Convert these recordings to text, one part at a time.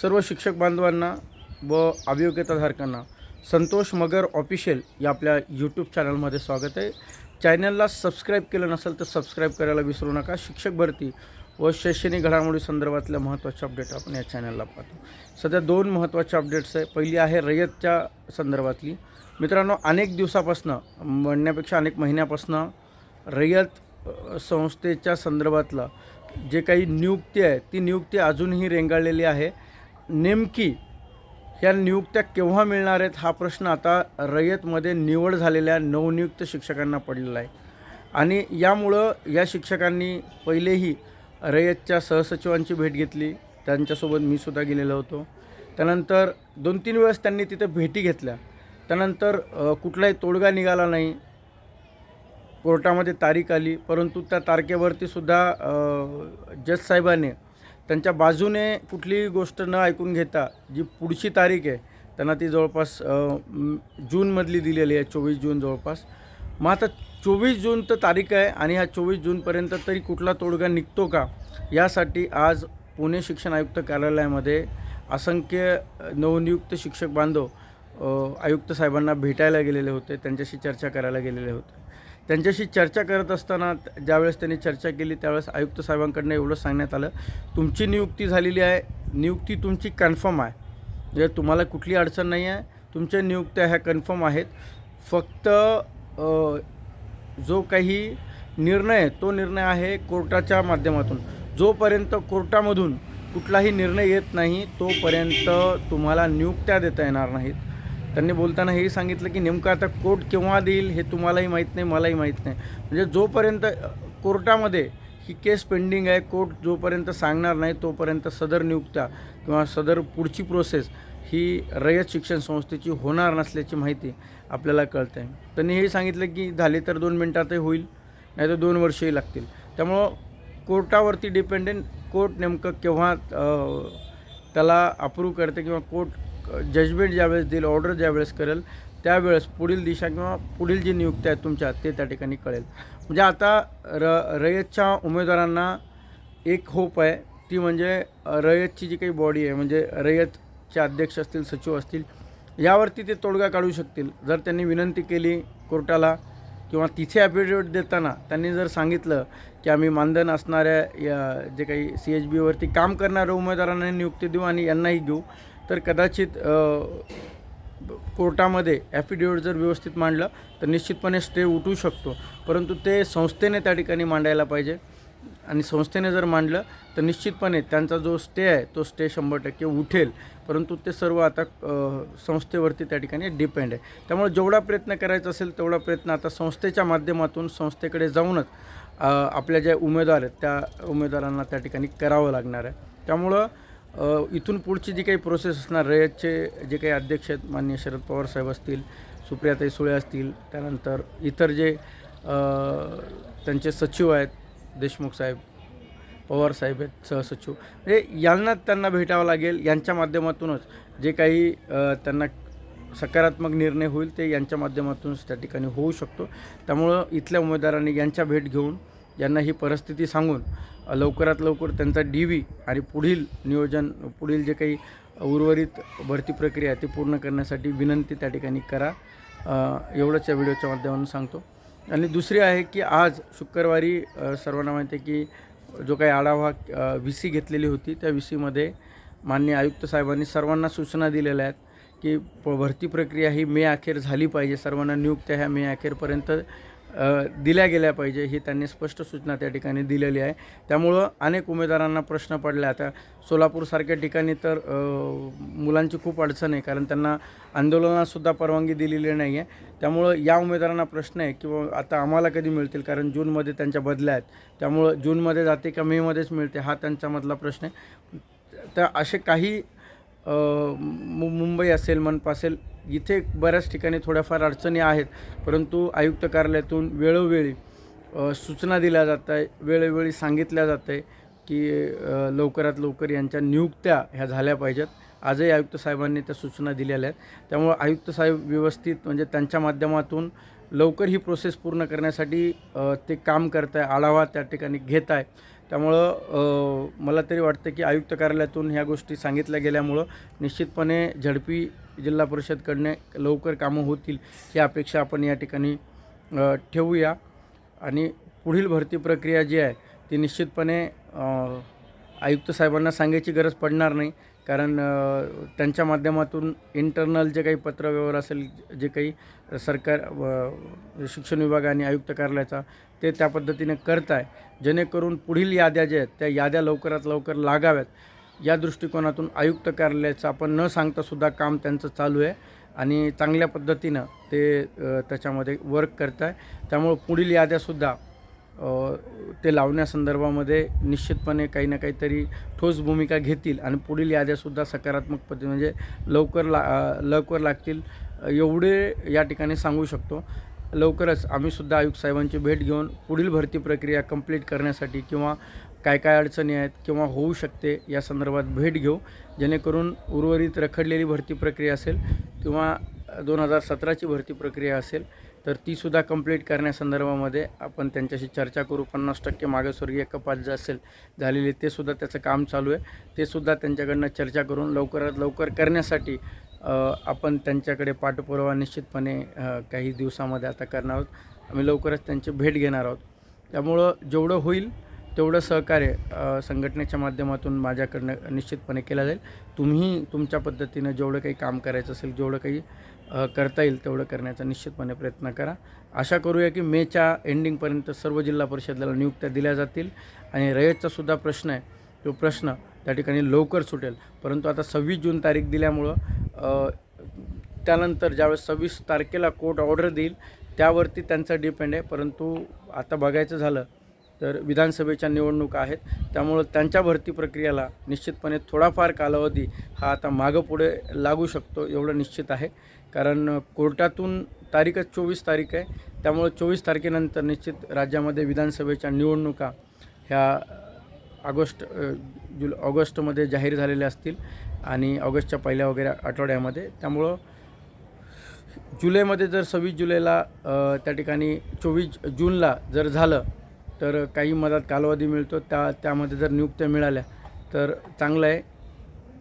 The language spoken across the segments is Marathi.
सर्व शिक्षक बांधवांना व अभियोग्यताधारकांना संतोष मगर ऑफिशियल या आपल्या यूट्यूब चॅनलमध्ये स्वागत आहे. चॅनलला सबस्क्राईब केलं नसेल तर सबस्क्राईब करायला विसरू नका. शिक्षक भरती व शैक्षणिक घडामोडी संदर्भातल्या महत्त्वाच्या अपडेट आपण या चॅनलला पाहतो. सध्या दोन महत्त्वाच्या अपडेट्स आहे. पहिली आहे रयतच्या संदर्भातली. मित्रांनो अनेक दिवसापासनं म्हणण्यापेक्षा अनेक महिन्यापासनं रयत संस्थेच्या संदर्भातलं जे काही नियुक्ती आहे ती नियुक्ती अजूनही रेंगाळलेली आहे. नेमकी ह्या नियुक्त्या केव्हा मिळणार आहेत हा प्रश्न आता रयतमध्ये निवड झालेल्या नवनियुक्त शिक्षकांना पडलेला आहे. आणि यामुळं या शिक्षकांनी पहिलेही रयतच्या सहसचिवांची भेट घेतली. त्यांच्यासोबत मी सुद्धा गेलेलो होतो. त्यानंतर दोन तीन वेळेस त्यांनी तिथे भेटी घेतल्या. त्यानंतर कुठलाही तोडगा निघाला नाही. कोर्टामध्ये तारीख आली. परंतु त्या तारखेवरतीसुद्धा जज साहेबाने त्यांच्या बाजूने कुठलीही गोष्ट न ऐकून घेता जी पुढची तारीख आहे त्यांना ती जवळपास जूनमधली दिलेली आहे चोवीस जून जवळपास. मग आता चोवीस जून तर तारीख आहे आणि ह्या चोवीस जूनपर्यंत तरी कुठला तोडगा निघतो का? यासाठी आज पुणे शिक्षण आयुक्त कार्यालयामध्ये असंख्य नवनियुक्त शिक्षक बांधव आयुक्त साहेबांना भेटायला गेलेले होते. त्यांच्याशी चर्चा करायला गेलेले होते. त्यांच्याशी चर्चा करत असताना ज्यावेळेस त्यांनी चर्चा केली त्यावेळेस आयुक्त साहेबांकडनं एवढं सांगण्यात आलं. तुमची नियुक्ती झालेली आहे. नियुक्ती तुमची कन्फर्म आहे. म्हणजे तुम्हाला कुठली अडचण नाही आहे. तुमच्या नियुक्त्या ह्या कन्फर्म आहेत. फक्त जो काही निर्णय आहे, तो निर्णय आहे कोर्टाच्या माध्यमातून. जोपर्यंत कोर्टामधून कुठलाही निर्णय येत नाही तोपर्यंत तुम्हाला नियुक्त्या देता येणार नाहीत. त्यांनी बोलताना हेही सांगितलं की नेमकं आता कोर्ट केव्हा देईल हे तुम्हालाही माहीत नाही मलाही माहीत नाही. म्हणजे जोपर्यंत कोर्टामध्ये ही केस पेंडिंग आहे कोर्ट जोपर्यंत सांगणार नाही तोपर्यंत सदर नियुक्त्या किंवा सदर पुढची प्रोसेस ही रयत शिक्षण संस्थेची होणार नसल्याची माहिती आपल्याला कळते. आहे त्यांनी हेही सांगितलं की झाले तर दोन मिनटातही होईल नाही तर दोन वर्षही लागतील. त्यामुळं कोर्टावरती डिपेंडेंट कोर्ट नेमकं केव्हा त्याला अप्रूव्ह करते किंवा कोर्ट जजमेंट ज्यावेळेस देईल ऑर्डर ज्यावेळेस करेल त्यावेळेस पुढील दिशा किंवा पुढील जी नियुक्त्या आहेत तुमच्या ते त्या ठिकाणी कळेल. म्हणजे आता र रयतच्या उमेदवारांना एक होप आहे ती म्हणजे रयतची जी काही बॉडी आहे म्हणजे रयतचे अध्यक्ष असतील सचिव असतील यावरती ते तोडगा काढू शकतील. जर त्यांनी विनंती केली कोर्टाला किंवा तिथे ॲफिडेविट देताना त्यांनी जर सांगितलं की आम्ही मानधन असणाऱ्या या जे काही सी एच बीवरती काम करणाऱ्या उमेदवारांना नियुक्ती देऊ आणि यांनाही घेऊ तर कदाचित कोर्टामध्ये ॲफिडेविट जर व्यवस्थित मांडलं तर निश्चितपणे स्टे उठू शकतो. परंतु ते संस्थेने त्या ठिकाणी मांडायला पाहिजे. आणि संस्थेने जर मांडलं तर निश्चितपणे त्यांचा जो स्टे आहे तो स्टे शंभर टक्के उठेल. परंतु ते सर्व आता संस्थेवरती त्या ठिकाणी डिपेंड आहे. त्यामुळे जेवढा प्रयत्न करायचा असेल तेवढा प्रयत्न आता संस्थेच्या माध्यमातून संस्थेकडे जाऊनच आपल्या ज्या उमेदवार आहेत त्या उमेदवारांना त्या ठिकाणी करावं लागणार आहे. त्यामुळं इथून पुढची जी काही प्रोसेस असणार रयतचे जे काही अध्यक्ष आहेत माननीय शरद पवार साहेब असतील सुप्रियाताई सुळे असतील त्यानंतर इतर जे त्यांचे सचिव आहेत देशमुख साहेब पवार साहेब आहेत सहसचिव. म्हणजे यांना त्यांना भेटावं लागेल यांच्या माध्यमातूनच जे काही त्यांना सकारात्मक निर्णय होईल ते यांच्या माध्यमातूनच त्या ठिकाणी होऊ शकतो. त्यामुळं इथल्या उमेदवारांनी यांच्या भेट घेऊन यांना ही परिस्थिती सांगून लवकरात लवकर त्यांचा डी व्ही आणि पुढील नियोजन पुढील जे काही उर्वरित भरती प्रक्रिया आहे ती पूर्ण करण्यासाठी विनंती त्या ठिकाणी करा. एवढंच या व्हिडिओच्या माध्यमातून सांगतो. आणि दुसरी आहे की आज शुक्रवारी सर्वांना माहिती आहे की जो काही आढावा व्ही सी घेतलेली होती त्या व्ही सीमध्ये माननीय आयुक्त साहेबांनी सर्वांना सूचना दिलेल्या आहेत की प- भरती प्रक्रिया ही मे अखेर झाली पाहिजे. सर्वांना नियुक्त्या ह्या मे अखेरपर्यंत दिल्या गेल्या पाहिजे ही त्यांनी स्पष्ट सूचना त्या ठिकाणी दिलेली आहे. त्यामुळं अनेक उमेदवारांना प्रश्न पडले आता सोलापूरसारख्या ठिकाणी तर मुलांची खूप अडचण आहे कारण त्यांना आंदोलनातसुद्धा परवानगी दिलेली नाही आहे त्यामुळं या उमेदवारांना प्रश्न आहे की आता आम्हाला कधी मिळतील? कारण जूनमध्ये त्यांच्या बदल्या आहेत. त्यामुळं जूनमध्ये जाते का मेमध्येच मिळते हा त्यांच्यामधला प्रश्न आहे. तर असे काही मु मुंबई असेल मनपा असेल इथे बऱ्याच ठिकाणी थोड्याफार अडचणी आहेत परंतु आयुक्त कार्यालयातून वेळोवेळी सूचना दिल्या जात आहे वेळोवेळी सांगितल्या जात आहे की लवकरात लवकर यांच्या नियुक्त्या ह्या झाल्या पाहिजेत. आजही आयुक्त साहेबांनी त्या सूचना दिलेल्या आहेत. त्यामुळं आयुक्त साहेब व्यवस्थित म्हणजे त्यांच्या माध्यमातून लवकर ही प्रोसेस पूर्ण करण्यासाठी ते काम करत आहे आढावा त्या ठिकाणी घेत आहे त्यामुळं मला तरी वाटतं की आयुक्त कार्यालयातून ह्या गोष्टी सांगितल्या गेल्यामुळं निश्चितपणे झडपी जिल्हा परिषदकडने लवकर कामं होतील ही अपेक्षा आपण या ठिकाणी ठेवूया. आणि पुढील भरती प्रक्रिया जी आहे ती निश्चितपणे आयुक्त साहेबांना सांगायची गरज पडणार नाही. कारण त्यांच्या माध्यमातून इंटरनल जे काही पत्रव्यवहार असेल जे काही सरकार व शिक्षण विभाग आणि आयुक्त कार्यालयाचा ते त्या पद्धतीने करत आहे. जेणेकरून पुढील याद्या ज्या आहेत त्या याद्या लवकरात लवकर लागाव्यात. या दृष्टिकोनातून आयुक्त कार्यालयाचं आपण न सांगतासुद्धा काम त्यांचं चालू आहे आणि चांगल्या पद्धतीनं ते त्याच्यामध्ये वर्क करत आहे. त्यामुळं पुढील याद्यासुद्धा ते लावण्यासंदर्भामध्ये निश्चितपणे काही ना काहीतरी ठोस भूमिका घेतील आणि पुढील याद्यासुद्धा सकारात्मक पद्धती म्हणजे लवकर ला लवकर लागतील. एवढे या ठिकाणी सांगू शकतो. लवकरच आम्हीसुद्धा आयुक्त साहेबांची भेट घेऊन पुढील भरती प्रक्रिया कंप्लीट करण्यासाठी किंवा काय काय अडचणी आहेत किंवा होऊ शकते या संदर्भात भेट घेऊ. जेणेकरून उर्वरित रखडलेली भरती प्रक्रिया असेल किंवा दोन हजार सतराची भरती प्रक्रिया असेल तर तीसुद्धा कंप्लीट करण्यासंदर्भामध्ये आपण त्यांच्याशी चर्चा करू. पन्नास टक्के मागासवर्गीय कपात जे असेल झालेली तेसुद्धा त्याचं काम चालू आहे. तेसुद्धा त्यांच्याकडनं चर्चा करून लवकरात लवकर करण्यासाठी आपण त्यांच्याकडे पाठपुरावा निश्चितपणे काही दिवसामध्ये आता करणार आहोत. आम्ही लवकरच त्यांची भेट घेणार आहोत. त्यामुळं जेवढं होईल तेवढं सहकार्य संघटनेच्या माध्यमातून माझ्याकडनं निश्चितपणे केलं जाईल. तुम्ही तुमच्या पद्धतीनं जेवढं काही काम करायचं असेल जेवढं काही करता येईल तेवढं करण्याचा निश्चितपणे प्रयत्न करा. आशा करूया की मेच्या एंडिंगपर्यंत सर्व जिल्हा परिषदेला नियुक्त्या दिल्या जातील. आणि रयतचा सुद्धा प्रश्न आहे तो प्रश्न त्या ठिकाणी लवकर सुटेल. परंतु आता सव्वीस जून तारीख दिल्यामुळं त्यानंतर ज्यावेळेस सव्वीस तारखेला कोर्ट ऑर्डर देईल त्यावरती त्यांचा डिपेंड आहे. परंतु आता बघायचं झालं तर विधानसभेच्या निवडणुका आहेत. त्यामुळं त्यांच्या भरती प्रक्रियेला निश्चितपणे थोडाफार कालावधी हा आता मागं पुढे लागू शकतो एवढं निश्चित आहे. कारण कोर्टातून तारीखच चोवीस तारीख आहे. त्यामुळं चोवीस तारखेनंतर निश्चित राज्यामध्ये विधानसभेच्या निवडणुका ह्या ऑगस्ट जुल ऑगस्टमध्ये जाहीर झालेल्या असतील आणि ऑगस्टच्या पहिल्या वगैरे आठवड्यामध्ये. त्यामुळं जुलैमध्ये जर सव्वीस जुलैला त्या ठिकाणी चोवीस जूनला जर झालं तर काही मदत कालावधी मिळतो त्या त्यामध्ये जर नियुक्त्या मिळाल्या तर चांगलं आहे.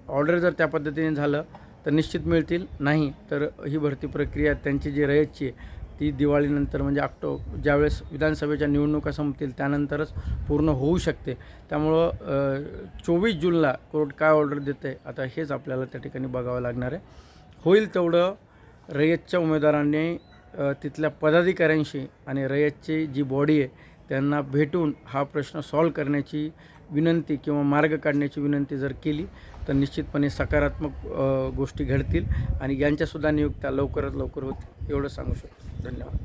ऑर्डर जर त्या पद्धतीने झालं तर निश्चित मिळतील. नाही तर ही भरती प्रक्रिया त्यांची जी रयतची आहे ती दिवाळीनंतर म्हणजे ऑक्टो ज्यावेळेस विधानसभेच्या निवडणुका संपतील त्यानंतरच पूर्ण होऊ शकते. त्यामुळं चोवीस जूनला कोर्ट काय ऑर्डर देते आता हेच आपल्याला त्या ठिकाणी बघावं लागणार आहे. होईल तेवढं रयतच्या उमेदवारांनी तिथल्या पदाधिकाऱ्यांशी आणि रयतची जी बॉडी आहे त्यांना भेटून हा प्रश्न सॉल्व करण्याची विनंती किंवा मार्ग काढण्याची विनंती जर केली तर निश्चितपणे सकारात्मक गोष्टी घडतील आणि यांच्यासुद्धा नियुक्त्या लवकरात लवकर होतील एवढं सांगू शकतो. धन्यवाद.